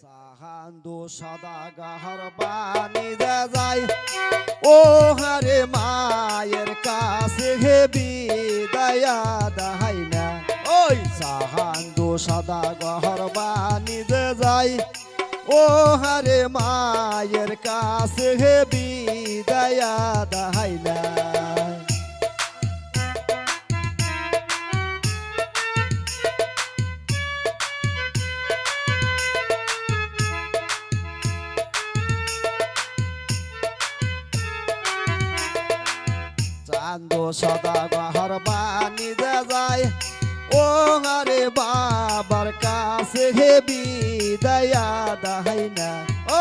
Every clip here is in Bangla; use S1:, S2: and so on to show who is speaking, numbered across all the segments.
S1: সাহান্দু সদা গাহর দে যায় ও হারে মায়ের কাছে হে বিদায়া দাহাই না। ওই সাহান্দু সদা গহর দে যায় ও হারে মায়ের কাছে হে দাহাই না। চান্দ সদা গহর বানি যায় ও আরে বাবার কাছে হে বিদায়া দাহাই না।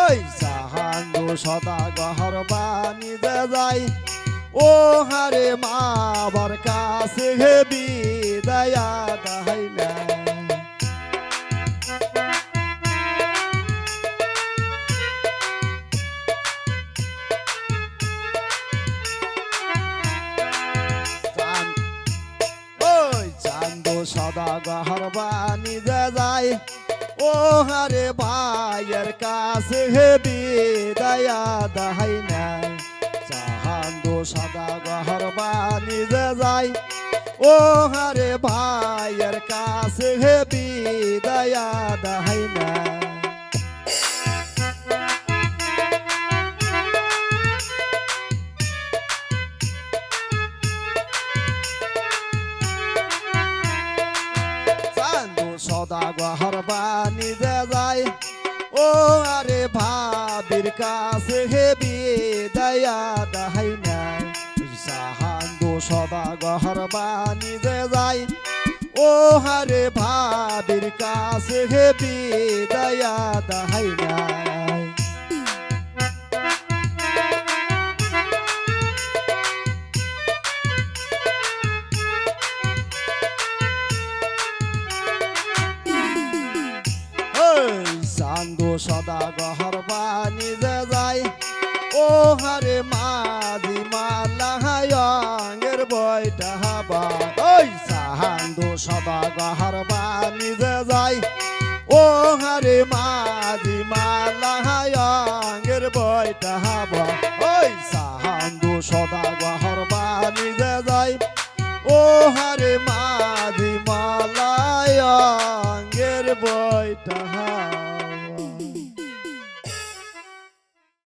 S1: ওই চাহান্দ সদা গহর বানি যায় ও হারে সদা গহর দে যায়, ও হরে ভাইয়ের কাছে হেবি দয়া দাহাই নাই চাহান্দ সদা গহর বাণী দে যায়, ও হরে ভাইয়ের কাছে হেবি দয়া দাহাই নাই সদা গহর বাণী যায় ও আরে ভাবির কাছে হে বিদায়া দাহাই নাই সাহান্দু সদা গহর বাণী যায় ও হারে ভাবির কাছে হে বিদায়া দাহাই নাই সদা গহর পানি যাই। যায় ও হরে মাঝি মালের বইটা হাবা। ওই সাহান্দু সদা গহর পানি যাই। যায় ও হরে মাঝি মালের বইটা হাবা। ওই সাহান্দু সদা গহর পানি যাই। যায় ও হরে মাঝি মালায়ঙ্গের বইটা হাবা।